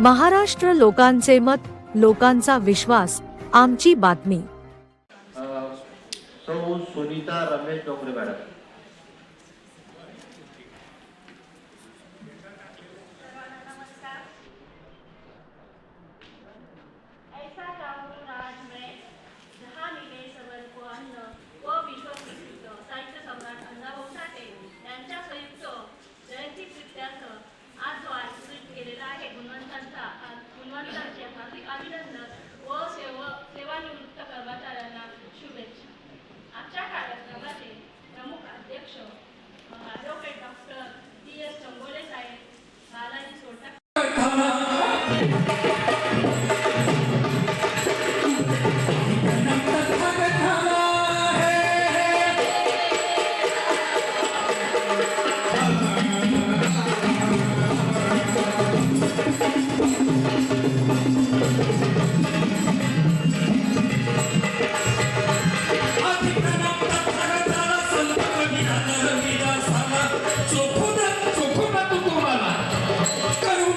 महाराष्ट्र लोकांचे मत लोकांचा विश्वास आमची बातमी. सौ सुनीता रमेश डोंगरे मॅडम.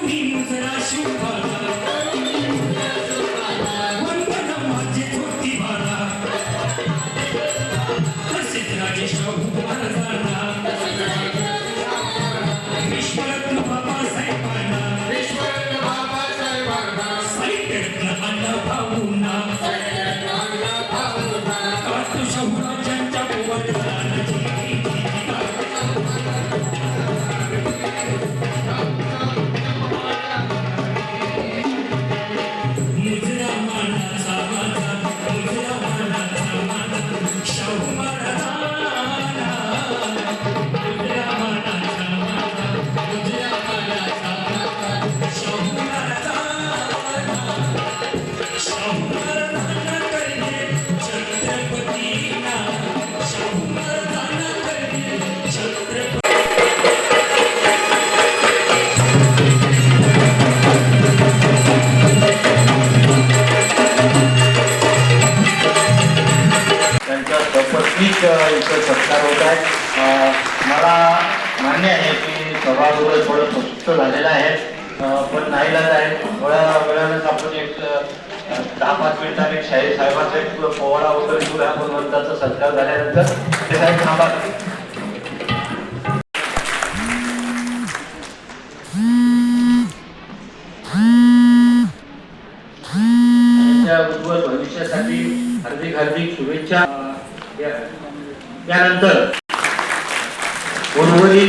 त्यांचा सपत्नीक इथं सत्कार होत आहे मला मान्य आहे की सभागृह थोडं स्वस्त झालेलं आहे. पण नाहीलाच आहे. थोड्या वेळानंच आपण एक दहा पाच मिनिटांनी शाही साहेबांचा एक पोवाडा वगैरे घेऊया गुणवंताचा सत्कार झाल्यानंतर. ते साहेब थांबा.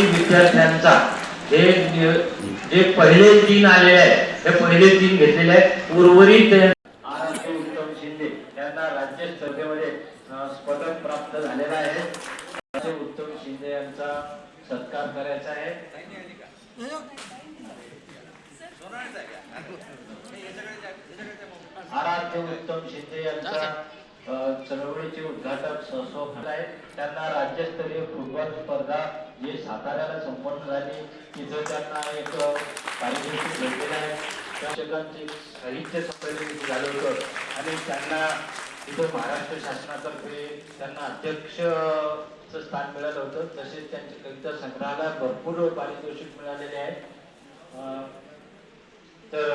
विद्यार्थ्यांचा हे जे पहिले तीन आलेले आहे हे पहिले तीन घेतलेले आहे उर्वरित उत्तम शिंदे यांना राज्य स्पर्धेमध्ये पदक प्राप्त झालेला आहे. उत्तम शिंदे यांचा सत्कार करायचा आहे. आराध्य उत्तम शिंदे यांचा चळवळीचे उद्घाटक ससो आहे त्यांना राज्यस्तरीय फुटबॉल स्पर्धा जे साताऱ्याला संपन्न झाले. तिथं त्यांना एक पारितोषिक भेटलेलं आहे त्या शिक्षकांचे साहित्य संमेलन झालं होतं. आणि त्यांना इथं महाराष्ट्र शासनातर्फे त्यांना अध्यक्ष स्थान मिळालं होतं. तसेच त्यांच्या कविता संग्रहाला भरपूर पारितोषिक मिळालेले आहे तर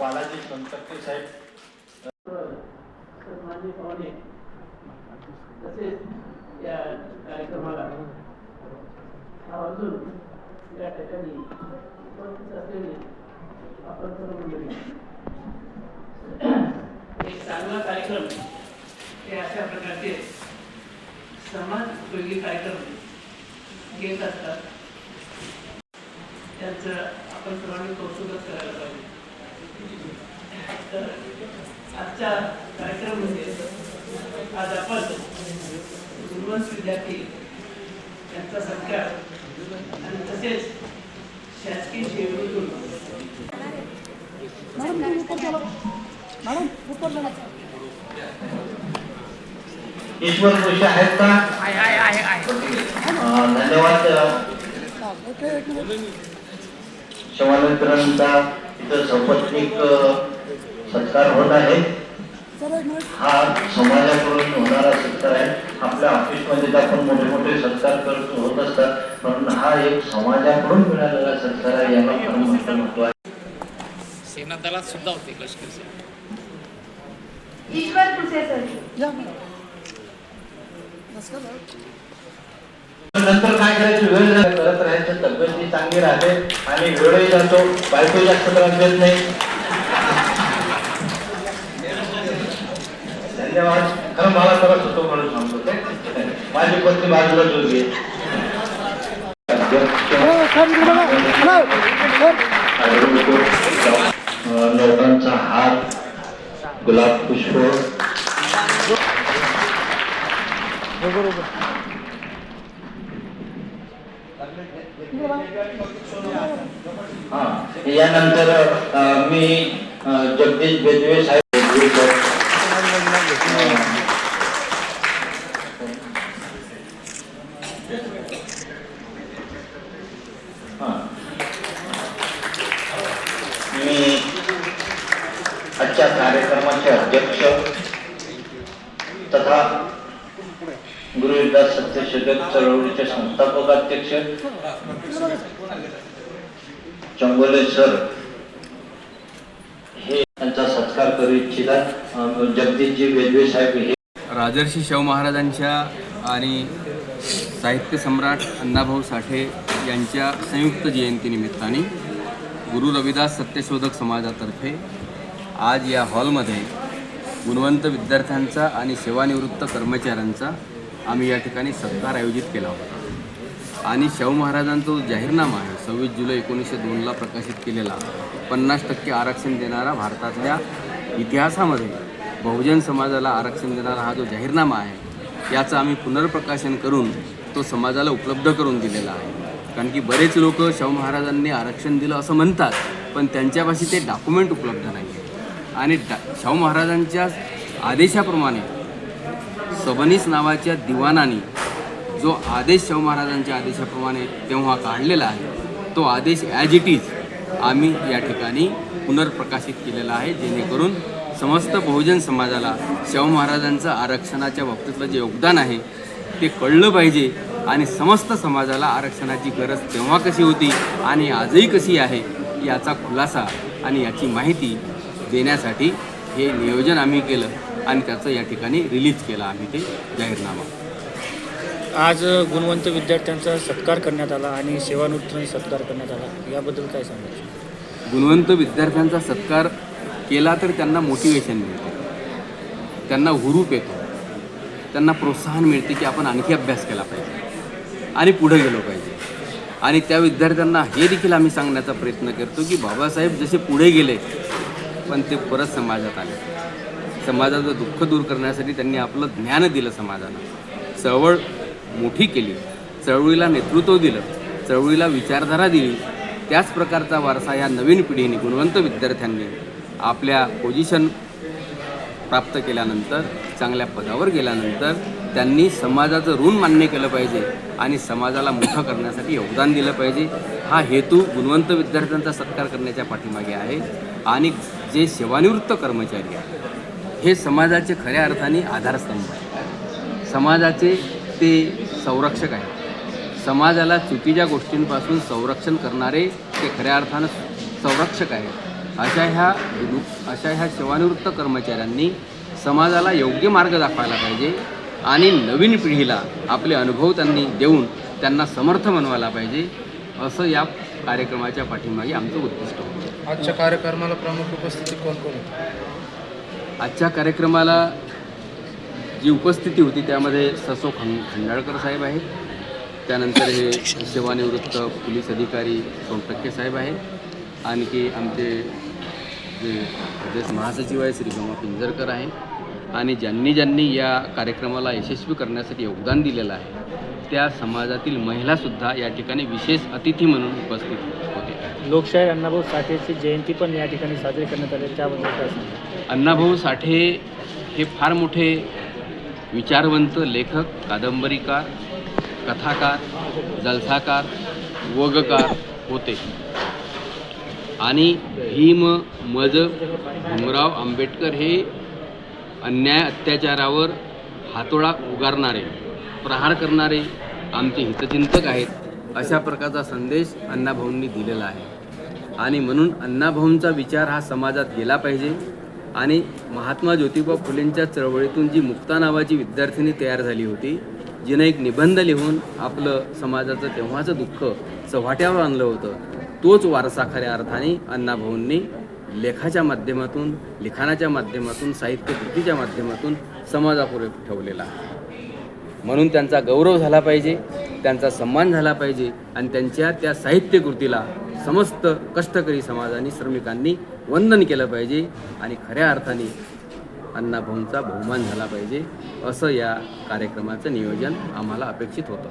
बालाजी संतप्पे साहेब. तसेच या कार्यक्रमाला. आवर्जून या ठिकाणी उपस्थित असलेले आपण सर्व मंडळी एक चांगला कार्यक्रम हे अशा प्रकारचे समाजोपयोगी कार्यक्रम घेत असतात. त्यांचं आपण सर्वांनी कौतुकच करायला पाहिजे. तर आजच्या कार्यक्रमामध्ये म्हणजे आज आपण गुणवंत विद्यार्थी यांचा सत्कार. आणि तसेच शासकीय सेवेतून ईश्वर खुश आहेत का? धन्यवाद शवानंतरांचा इथं सपत्निक सत्कार होत आहे. हा समाजाकडून होणारा सत्कार आहे. आपल्या ऑफिसमध्ये आपण मोठे मोठे सत्कार करत होत असतात. पण हा एक समाजाकडून मिळालेला सत्कार आहे याला फार मोठं महत्त्व आहे. सेना दलात सुद्धा होते लष्करी सेना. ईश्वर कुसेसर नंतर काय करायचं? वेळ करत राहायचं तब्येती चांगली राहते आणि वेळही जातो. बायको जास्त त्रास देत नाही. धन्यवाद खरं मला त्रास होतो म्हणून सांगतो ते माझी पत्नी बाजूला जोडली लोकांचा हात गुलाब पुष्प. हा यानंतर मी जगदीश बेदवे साहेब हा. मी आजच्या कार्यक्रमाचे अध्यक्ष तथा गुरुविदास सत्यशोधक चळवळीचे संस्थापक अध्यक्ष चंगोले सर हे त्यांचा सत्कार करू इच्छितात जगदीशजी वेदवे साहेब हे राजर्षी शाहू महाराजांच्या आणि साहित्य सम्राट अण्णाभाऊ साठे यांच्या संयुक्त जयंतीनिमित्ताने गुरु रविदास सत्यशोधक समाजातर्फे आज या हॉलमध्ये गुणवंत विद्यार्थ्यांचा आणि सेवानिवृत्त कर्मचाऱ्यांचा आम्ही या ठिकाणी सत्कार आयोजित केला होता. आणि शाहू महाराजांचा जो जाहीरनामा आहे. सव्वीस जुलै एकोणीसशे दोनला प्रकाशित केलेला पन्नास टक्के आरक्षण देणारा भारतातल्या इतिहासामध्ये बहुजन समाजाला आरक्षण देणारा हा जो जाहीरनामा आहे याचं आम्ही पुनर्प्रकाशन करून तो समाजाला उपलब्ध करून दिलेला आहे. कारण की बरेच लोक शाहू महाराजांनी आरक्षण दिलं असं म्हणतात पण त्यांच्यापाशी ते डॉक्युमेंट उपलब्ध नाही आणि शाहू महाराजांच्या आदेशाप्रमाणे सबनीस नावाच्या दिवाणाने जो आदेश शाहू महाराजांच्या आदेशाप्रमाणे तेव्हा काढलेला आहे तो आदेश ॲज इट इज आम्ही या ठिकाणी पुनर्प्रकाशित केलेला आहे जेणेकरून समस्त बहुजन समाजाला शाहू महाराजांचं आरक्षणाच्या बाबतीतलं जे योगदान आहे ते कळलं पाहिजे आणि समस्त समाजाला आरक्षणाची गरज तेव्हा कशी होती आणि आजही कशी आहे याचा खुलासा आणि याची माहिती देण्यासाठी हे नियोजन आम्ही केलं आणि त्याचं या ठिकाणी रिलीज केलं आम्ही ते जाहीरनामा. आज गुणवंत विद्यार्थ्यांचा सत्कार करण्यात आला आणि सेवानिवृत्त सत्कार करण्यात आला. याबद्दल काय सांगायचं? गुणवंत विद्यार्थ्यांचा सत्कार केला तर त्यांना मोटिवेशन मिळते. त्यांना हुरूप येतो. त्यांना प्रोत्साहन मिळते की आपण आणखी अभ्यास केला पाहिजे आणि पुढे गेलो पाहिजे. आणि त्या विद्यार्थ्यांना हे देखील आम्ही सांगण्याचा प्रयत्न करतो की बाबासाहेब जसे पुढे गेले पण ते परत समाजात आले. समाजाचं दुःख दूर करण्यासाठी त्यांनी आपलं ज्ञान दिलं समाजाला. चळवळ मोठी केली. चळवळीला नेतृत्व दिलं. चळवळीला विचारधारा दिली. त्याच प्रकारचा वारसा या नवीन पिढीने गुणवंत विद्यार्थ्यांनी आपल्या पोझिशन प्राप्त केल्यानंतर चांगल्या पदावर गेल्यानंतर त्यांनी समाजाचं ऋण मान्य केलं पाहिजे आणि समाजाला मोठं करण्यासाठी योगदान दिलं पाहिजे. हा हेतू गुणवंत विद्यार्थ्यांचा सत्कार करण्याच्या पाठीमागे आहे. आणि जे सेवानिवृत्त कर्मचारी आहेत हे समाजाचे खऱ्या अर्थाने आधारस्तंभ आहे समाजाचे ते संरक्षक आहेत. समाजाला चुकीच्या गोष्टींपासून संरक्षण करणारे ते खऱ्या अर्थानं संरक्षक आहेत. अशा ह्या अशा ह्या सेवानिवृत्त कर्मचाऱ्यांनी समाजाला योग्य मार्ग दाखवायला पाहिजे आणि नवीन पिढीला आपले अनुभव त्यांनी देऊन त्यांना समर्थ बनवायला पाहिजे असं या कार्यक्रमाच्या पाठीमागे आमचं उद्दिष्ट होतं. आजच्या कार्यक्रमाला प्रमुख उपस्थिती कोण कोण होती? आजच्या कार्यक्रमाला जी उपस्थिती होती त्यामध्ये ससो खं खंडाळकर साहेब आहेत. त्यानंतर हे सेवानिवृत्त पोलीस अधिकारी सोनटक्के साहेब आहेत. आणखी आमचे जे प्रदेश महासचिव आहे श्री गमा पिंजरकर आहेत. आणि ज्यांनी ज्यांनी या कार्यक्रमाला यशस्वी करण्यासाठी योगदान दिलेलं आहे त्या समाजातील महिलासुद्धा या ठिकाणी विशेष अतिथी म्हणून उपस्थित लोकशाहीर अण्णाभाऊ साठेची जयंती पण या ठिकाणी साजरी करण्यात आली त्याबद्दल काय सांगा अण्णाभाऊ साठे हे फार मोठे विचारवंत लेखक कादंबरीकार कथाकार जलसाकार वगकार होते. आणि भीम मज भीमराव आंबेडकर हे अन्याय अत्याचारावर हातोडा उगारणारे प्रहार करणारे आमचे हितचिंतक आहेत अशा प्रकारचा संदेश अण्णाभाऊंनी दिलेला आहे. आणि म्हणून अण्णाभाऊंचा विचार हा समाजात गेला पाहिजे. आणि महात्मा ज्योतिबा फुलेंच्या चळवळीतून जी मुक्ता नावाची विद्यार्थिनी तयार झाली होती जिनं एक निबंध लिहून आपलं समाजाचं तेव्हाचं दुःख चव्हाट्यावर आणलं होतं तोच वारसा खऱ्या अर्थाने अण्णाभाऊंनी लेखाच्या माध्यमातून लिखाणाच्या माध्यमातून साहित्य कृतीच्या माध्यमातून समाजापुढे ठेवलेला. म्हणून त्यांचा गौरव झाला पाहिजे त्यांचा सन्मान झाला पाहिजे आणि त्यांच्या त्या साहित्यकृतीला समस्त कष्टकरी समाजाने श्रमिकांनी वंदन केलं पाहिजे आणि खऱ्या अर्थाने अण्णाभाऊंचा बहुमान झाला पाहिजे असं या कार्यक्रमाचं नियोजन आम्हाला अपेक्षित होतं.